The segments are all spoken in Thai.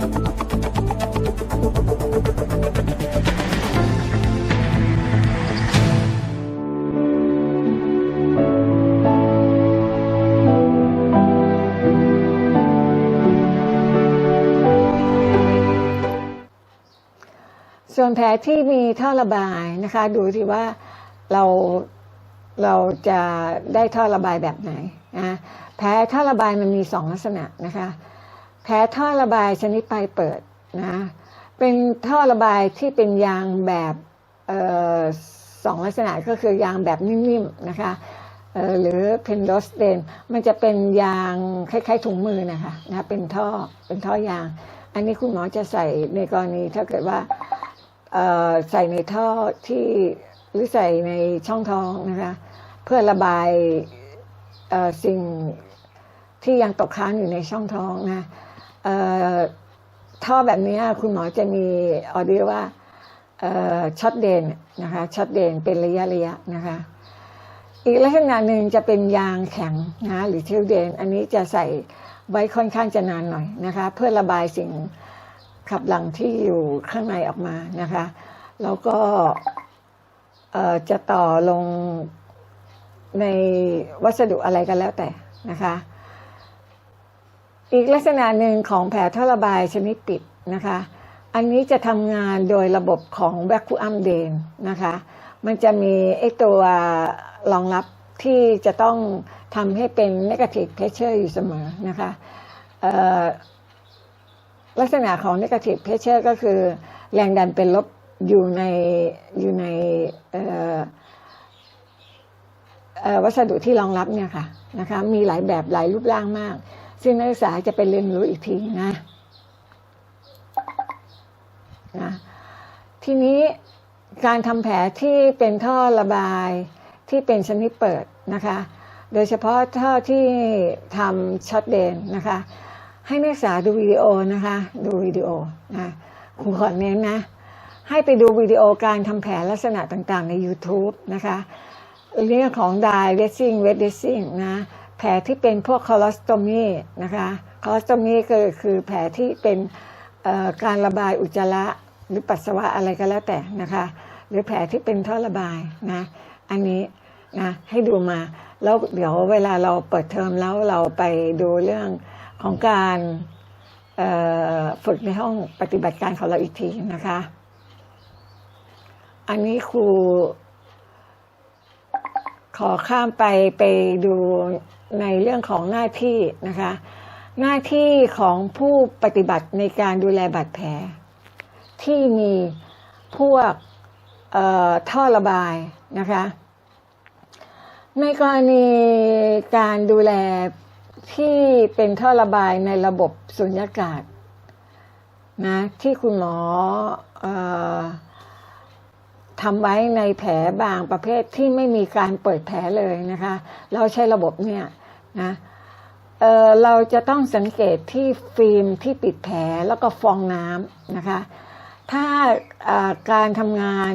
ส่วนแผลที่มีท่อระบายนะคะ ดูที่ว่าเราเราจะได้ท่อระบายแบบไหนนะแผลท่อระบายมันมีสองลักษณะนะคะ ผลท่อระบายชนิดปลายเปิดนะเป็นท่อระบายที่เป็นยางแบบออสองลักษณะก็คือยางแบบนิ่มๆนะคะหรือเพนโดสเตนมันจะเป็นยางคล้ายๆถุงมือนะคะนะเป็นท่อเป็นท่อยาง อันนี้คุณหมอจะใส่ในกรณีถ้าเกิดว่าใส่ในท่อที่หรือใส่ในช่องท้องนะคะเพื่อระบายสิ่งที่ยังตกค้างอยู่ในช่องท้องนะ ท่อแบบนี้คุณหมอจะมีออเดีว่าช็อตเดนนะคะช็อตเดนเป็นระยะระยะนะคะ อีกลักษณะหนึ่งจะเป็นยางแข็งนะหรือเทลเดน อันนี้จะใส่ไว้ค่อนข้างจะนานหน่อยนะคะ เพื่อระบายสิ่งขับหลังที่อยู่ข้างในออกมานะคะ แล้วก็จะต่อลงในวัสดุอะไรกันแล้วแต่นะคะ อีกลักษณะหนึ่งของแผลท่อระบายชนิดปิดนะคะ อันนี้จะทำงานโดยระบบของแวคคูอัมเดนนะคะ มันจะมีไอตัวรองรับที่จะต้องทำให้เป็น negative pressure อยู่เสมอนะคะลักษณะของ negative pressure ก็คือ แรงดันเป็นลบอยู่ในอยู่ในวัสดุที่รองรับเนี่ยค่ะนะคะมีหลายแบบหลายรูปร่างมาก ซึ่งนักศึกษาจะไปเรียนรู้อีกทีนะนะทีนี้การทำแผลที่เป็นท่อระบายที่เป็นชนิดเปิดนะคะ โดยเฉพาะท่อที่ทำช็อตเดนนะคะ ให้นักศึกษาดูวิดีโอนะคะ ดูวิดีโอนะครูขอเน้นนะ ให้ไปดูวิดีโอการทำแผลลักษณะต่างๆ ใน YouTube นะคะ เรื่องของ dye dressing wet dressing นะ แผลที่เป็นพวก colostomy นะคะ colostomy ก็คือแผลที่เป็นการระบายอุจจาระหรือปัสสาวะอะไรก็แล้วแต่นะคะ หรือแผลที่เป็นท่อระบายนะอันนี้นะให้ดูมา แล้วเดี๋ยวเวลาเราเปิดเทอมแล้วเราไปดูเรื่องของการฝึกในห้องปฏิบัติการของเราอีกทีนะคะ อันนี้ครูขอข้ามไปไปดู ในเรื่องของหน้าที่นะคะ หน้าที่ของผู้ปฏิบัติในการดูแลบาดแผล ที่มีพวกท่อระบายนะคะ ในกรณีการดูแลที่เป็นท่อระบายในระบบสุญญากาศนะที่คุณหมออทำไว้ในแผลบางประเภทที่ไม่มีการเปิดแผลเลยนะคะ เราใช้ระบบเนี่ย นะเอ่อเราจะต้องสังเกตที่ฟิล์มที่ปิดแผลแล้วก็ฟองน้ำนะคะ ถ้าอ่าการทำงาน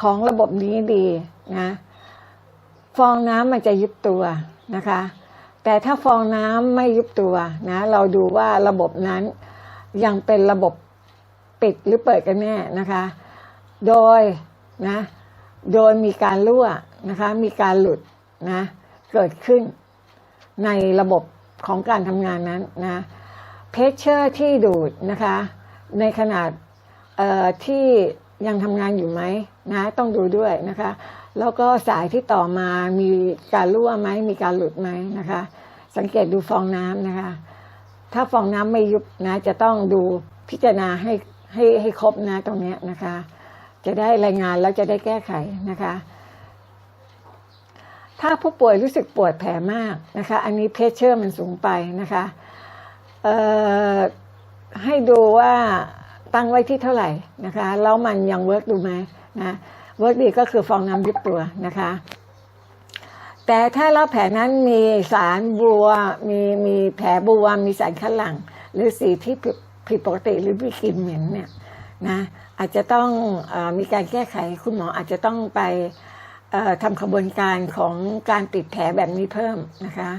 ของระบบนี้ดีนะฟองน้ำมันจะยุบตัวนะคะ แต่ถ้าฟองน้ำไม่ยุบตัวนะเราดูว่าระบบนั้นยังเป็นระบบปิดหรือเปิดกันแน่นะคะ โดยนะโดยมีการรั่วนะคะ มีการหลุดนะเกิดขึ้น ในระบบของการทำงานนั้นนะเพชเชอร์ที่ดูดนะคะในขนาดที่ยังทำงานอยู่ไหมนะต้องดูด้วยนะคะ แล้วก็สายที่ต่อมามีการรั่วไหมมีการหลุดไหมนะคะ สังเกตดูฟองน้ำนะคะ ถ้าฟองน้ำไม่ยุบนะจะต้องดูพิจารณาให้ให้ให้ครบนะตรงนี้นะคะ จะได้รายงานแล้วจะได้แก้ไขนะคะ ถ้าผู้ป่วยรู้สึกปวดแผลมากนะคะ อันนี้เพชเชอร์มันสูงไปนะคะให้ดูว่าตั้งไว้ที่เท่าไหร่นะคะแล้วมันยังเวิร์กดูไหมนะเวิร์กดีก็คือฟองน้ำยุบตัวนะคะ แต่ถ้าเราแผลนั้นมีสารบัวมีมีแผลบัวมีสารคัดหลัง หรือสีที่ผิดปกติหรือมีกลิ่นเหม็นเนี่ยนะอาจจะต้องอมีการแก้ไขคุณหมออาจจะต้องไป ทำขบวนการของการปิดแผลแบบนี้เพิ่มนะคะ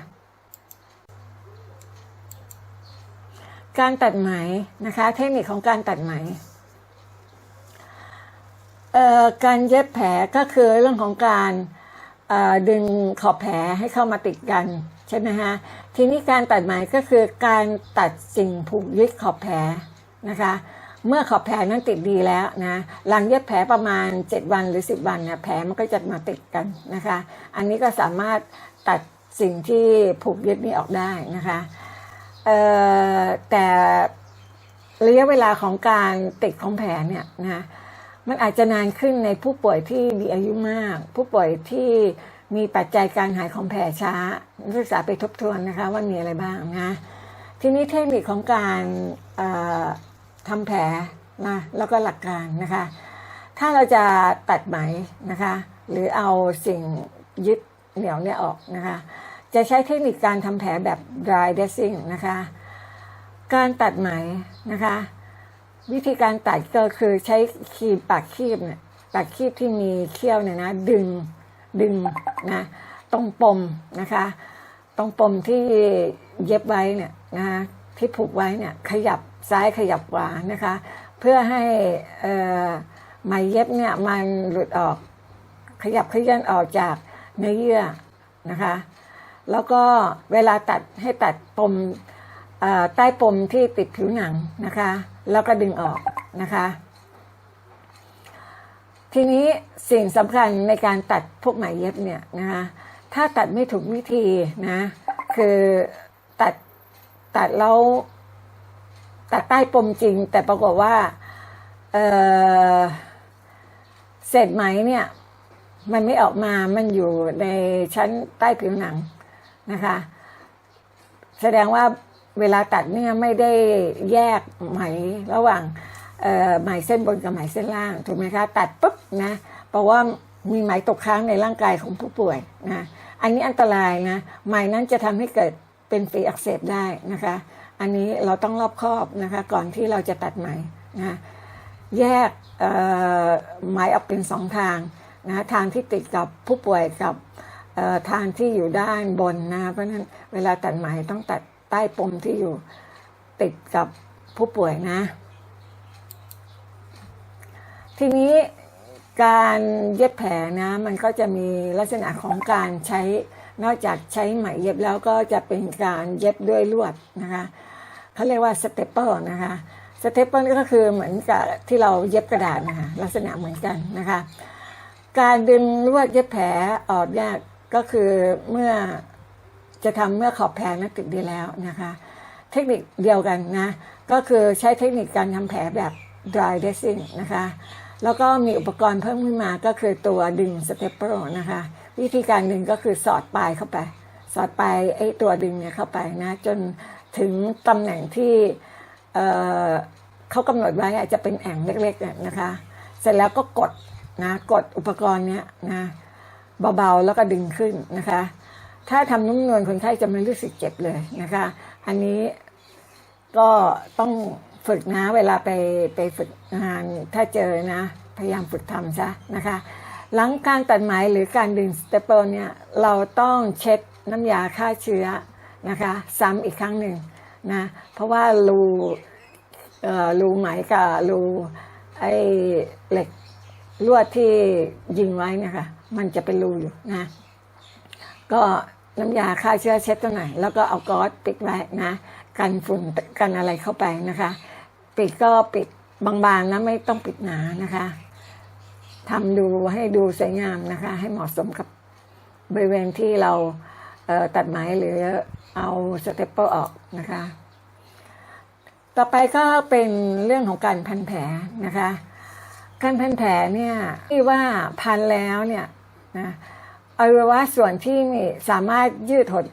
การตัดไหมนะคะ เทคนิคของการตัดไหมการเย็บแผลก็คือเรื่องของการดึงขอบแผลให้เข้ามาติดกันใช่ไหมฮะทีนี้การตัดไหมก็คือการตัดสิ่งผูกยึดขอบแผลนะคะ เมื่อขอบแผลนั้นติดดีแล้วนะหลังเย็บแผลประมาณ 7 วันหรือ 10 วันเนี่ยแผลมันก็จะมาติดกันนะคะ อันนี้ก็สามารถตัดสิ่งที่ผูกเยึดนี้ออกได้นะคะเอ่อแต่ระยะเวลาของการติดของแผลเนี่ยนะมันอาจจะนานขึ้นในผู้ป่วยที่มีอายุมาก ผู้ป่วยที่มีปัจจัยการหายของแผลช้าศึกษาไปทบทวนนะคะว่ามีอะไรบ้างนะทีนี้เทคนิคของการเอ่อ ทำแผลนะแล้วก็หลักการนะคะ ถ้าเราจะตัดไหมนะคะ หรือเอาสิ่งยึดเหนียวเนี่ยออกนะคะ จะใช้เทคนิคการทำแผลแบบ dry dressing นะคะ การตัดไหมนะคะ วิธีการตัดก็คือใช้ครีมปากคีบเนี่ยปากคีบที่มีเขี้ยวเนี่ยนะดึงดึงนะตรงปมนะคะ ตรงปมที่เย็บไว้เนี่ยนะคะที่ผูกไว้เนี่ยขยับ ซ้ายขยับขวานะคะ เพื่อให้ไหมเย็บเนี่ยมันหลุดออกขยับขยื่นออกจากเนื้อเยื่อนะคะ แล้วก็เวลาตัดให้ตัดปมใต้ปมที่ติดผิวหนังนะคะ แล้วก็ดึงออกนะคะ ทีนี้สิ่งสำคัญในการตัดพวกไหมเย็บเนี่ยนะคะถ้าตัดไม่ถูกวิธีนะ คือตัดตัดแล้ว ตัดใต้ปมจริง แต่ปรากฏว่าเเศษไหมเนี่ย มันไม่ออกมามันอยู่ในชั้นใต้ผิวหนังนะคะ แสดงว่าเวลาตัดเนี่ยไม่ได้แยกไหมระหว่างไหมเส้นบนกับไหมเส้นล่างถูกไหมคะ ตัดปุ๊บนะเพราะว่ามีไหมตกค้างในร่างกายของผู้ป่วยนะอันนี้อันตรายนะไหมนั้นจะทำให้เกิดเป็นฝีอักเสบได้นะคะ อันนี้เราต้องรอบคอบนะคะก่อนที่เราจะตัดไหมนะแยกไหมออกเป็นสองทางนะทางที่ติดกับผู้ป่วยกับทางที่อยู่ด้านบนนะเพราะนั้นเวลาตัดไหมต้องตัดใต้ปมที่อยู่ติดกับผู้ป่วยนะ ทีนี้การเย็บแผลนะมันก็จะมีลักษณะของการใช้นอกจากใช้ไหมเย็บแล้วก็จะเป็นการเย็บด้วยลวดนะคะ เขาเรียกว่าสเตปเปอร์นะคะสเตปเปอร์นี่ก็คือเหมือนกับที่เราเย็บกระดาษนะคะลักษณะเหมือนกันนะคะ การดึงลวดเย็บแผลออกยากก็คือเมื่อจะทำเมื่อขอบแผลนั้นติดดีแล้วนะคะ เทคนิคเดียวกันนะ ก็คือใช้เทคนิคการทำแผลแบบ dry dressing นะคะ แล้วก็มีอุปกรณ์เพิ่มขึ้นมาก็คือตัวดึงสเตปเปอร์นะคะ วิธีการดึงก็คือสอดปลายเข้าไป สอดปลายไอ้ตัวดึงเนี่ยเข้าไปนะ จน ถึงตำแหน่งที่เเขากำหนดไว้จะเป็นแอ่งเล็กๆนะคะ เสร็จแล้วก็กดนะกดอุปกรณ์เนี้ยนะเบาๆแล้วก็ดึงขึ้นนะคะ ถ้าทำนุ่มนวลคนไข้จะไม่รู้สึกเจ็บเลยนะคะ อันนี้ก็ต้องฝึกนะเวลาไปไปฝึกงานถ้าเจอนะ พยายามฝึกทำซะนะคะ หลังการตัดไหมหรือการดึงสเตปเปอร์เนี่ยเราต้องเช็ดน้ำยาฆ่าเชื้อ นะคะซ้ำอีกครั้งหนึ่งนะเพราะว่ารูเอ่อรูไหมกับรูไอ้เหล็กลวดที่ยิงไว้นะคะมันจะเป็นรูอยู่นะก็น้ำยาฆ่าเชื้อเช็ดตรงไหนอยแล้วก็เอาก๊อซปิดไว้นะกันฝุ่นกันอะไรเข้าไปนะคะ ปิดก็ปิดบางๆนะไม่ต้องปิดหนานะคะทำดูให้ดูสวยงามนะคะ ให้เหมาะสมกับบริเวณที่เรา ตัดไหมหรือเอาสเตปเปอร์ออกนะคะ ต่อไปก็เป็นเรื่องของการพันแผลนะคะ การพันแผลเนี่ยที่ว่าพันแล้วเนี่ยนะอวัยวะส่วนที่มีสามารถยืดหด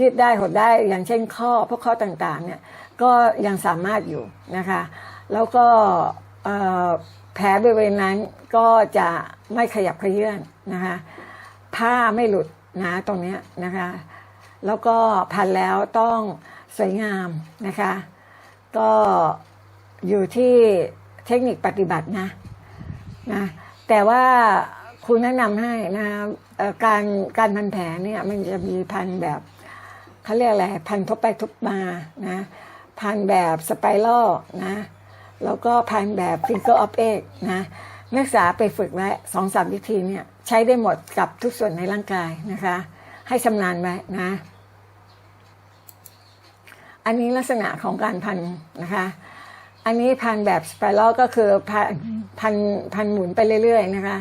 ยืดได้หดได้อย่างเช่นข้อพวกข้อต่างๆเนี่ยก็ยังสามารถอยู่นะคะ แล้วก็แผลบริเวณนั้นก็จะไม่ขยับเขยื่อนนะคะ ผ้าไม่หลุด นะตรงนี้นะคะ แล้วก็พันแล้วต้องสวยงามนะคะ ก็อยู่ที่เทคนิคปฏิบัตินะนะแต่ว่าคุณแนะนำให้นะการการพันแผลเนี่ยมันจะมีพันแบบเขาเรียกอะไรพันทบไปทบมานะพันแบบสไปรัลนะแล้วก็พันแบบ finger of egg นะนักศึกษาไปฝึกไว้สองสามวิธีเนี่ย ใช้ได้หมดกับทุกส่วนในร่างกายนะคะ ให้ชำนาญไว้นะ อันนี้ลักษณะของการพันนะคะ อันนี้พันแบบสไปรัลก็คือพันพันพันหมุนไปเรื่อย ๆ นะคะ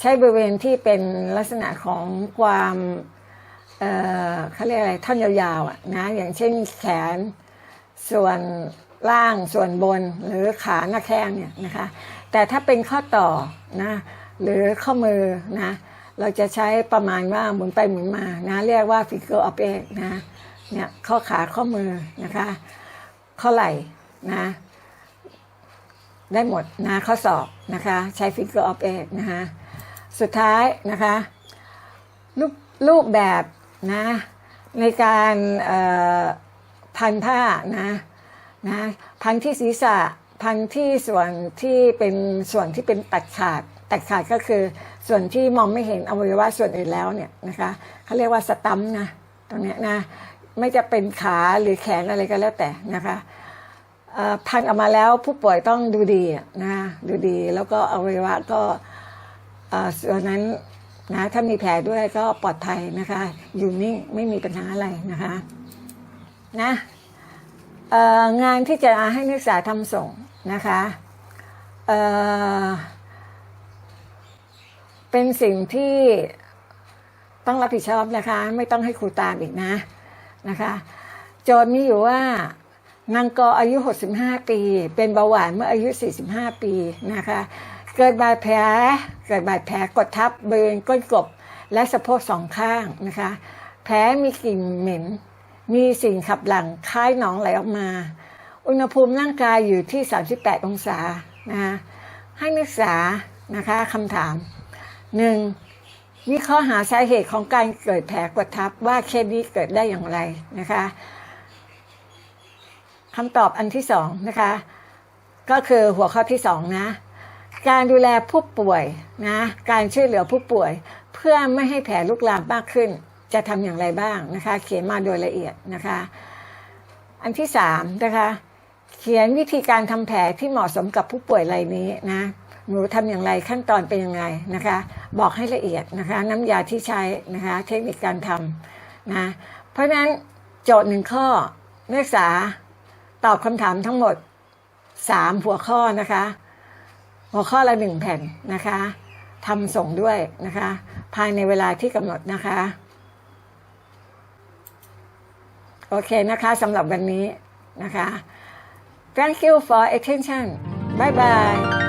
ใช้บริเวณที่เป็นลักษณะของความเอ่อเขาเรียกอะไรท่อนยาวๆอะนะอย่างเช่นแขนส่วนล่างส่วนบนหรือขาหน้าแข้งเนี่ยนะคะ แต่ถ้าเป็นข้อต่อนะ หรือข้อมือนะเราจะใช้ประมาณว่าหมุนไปหมุนมานะเรียกว่า figure of e g นะเนี่ยข้อขาข้อมือนะคะ ข้อไหล่นะได้หมดนะข้อสอบนะคะใช้ figure of e g นะคะสุดท้ายนะคะรูปรูปแบบนะในการพันผ้านะนะพันที่ศีรษะพันที่ส่วนที่เป็นส่วนที่เป็นตัดขาด แตัดขาดก็คือส่วนที่มองไม่เห็นอวัยวะส่วนอื่นแล้วเนี่ยนะคะเขาเรียกว่าสตัมนะตรงนี้นะไม่จะเป็นขาหรือแขนอะไรก็แล้วแต่นะคะพันออกมาแล้วผู้ป่วยต้องดูดีนะดูดีแล้วก็อวัยวะก็เอ่อส่วนนั้นนะถ้ามีแผลด้วยก็ปลอดภัยนะคะอยู่นิ่งไม่มีปัญหาอะไรนะคะนะงานที่จะให้นักศึกษาทำส่งนะคะ เป็นสิ่งที่ต้องรับผิดชอบนะคะ ไม่ต้องให้ครูตามอีกนะนะคะ โจทย์มีอยู่ว่านางกออายุ 65 ปี เป็นเบาหวานเมื่ออายุ 45 ปีนะคะ เกิดบาดแผลเกิดบาดแผลกดทับบริเวณก้นกบและสะโพกสองข้างนะคะ แผลมีกลิ่นเหม็น มีสิ่งขับหลั่งคล้ายหนองไหลออกมา อุณหภูมิร่างกายอยู่ที่ 38 องศานะคะให้นักศึกษานะคะคำถาม 1. วิเคราะห์หาสาเหตุของการเกิดแผลกดทับว่าเคสนี้เกิดได้อย่างไรนะคะคำตอบอันที่สองนะคะ ก็คือหัวข้อที่สองนะ การดูแลผู้ป่วยนะการช่วยเหลือผู้ป่วย เพื่อไม่ให้แผลลุกลามมากขึ้น จะทำอย่างไรบ้างนะคะ เขียนมาโดยละเอียดนะคะ อันที่สามนะคะ เขียนวิธีการทำแผลที่เหมาะสมกับผู้ป่วยรายนี้นะ หนูทำอย่างไรขั้นตอนเป็นยังไงนะคะ บอกให้ละเอียดนะคะ น้ำยาที่ใช้นะคะ เทคนิคการทำนะเพราะฉะนั้นโจทย์หนึ่งข้อนักศึกษาตอบคำถามทั้งหมด 3 หัวข้อนะคะ หัวข้อละหนึ่งแผ่นนะคะทำส่งด้วยนะคะ ภายในเวลาที่กำหนดนะคะ โอเคนะคะสำหรับวันนี้นะคะ thank you for attention bye bye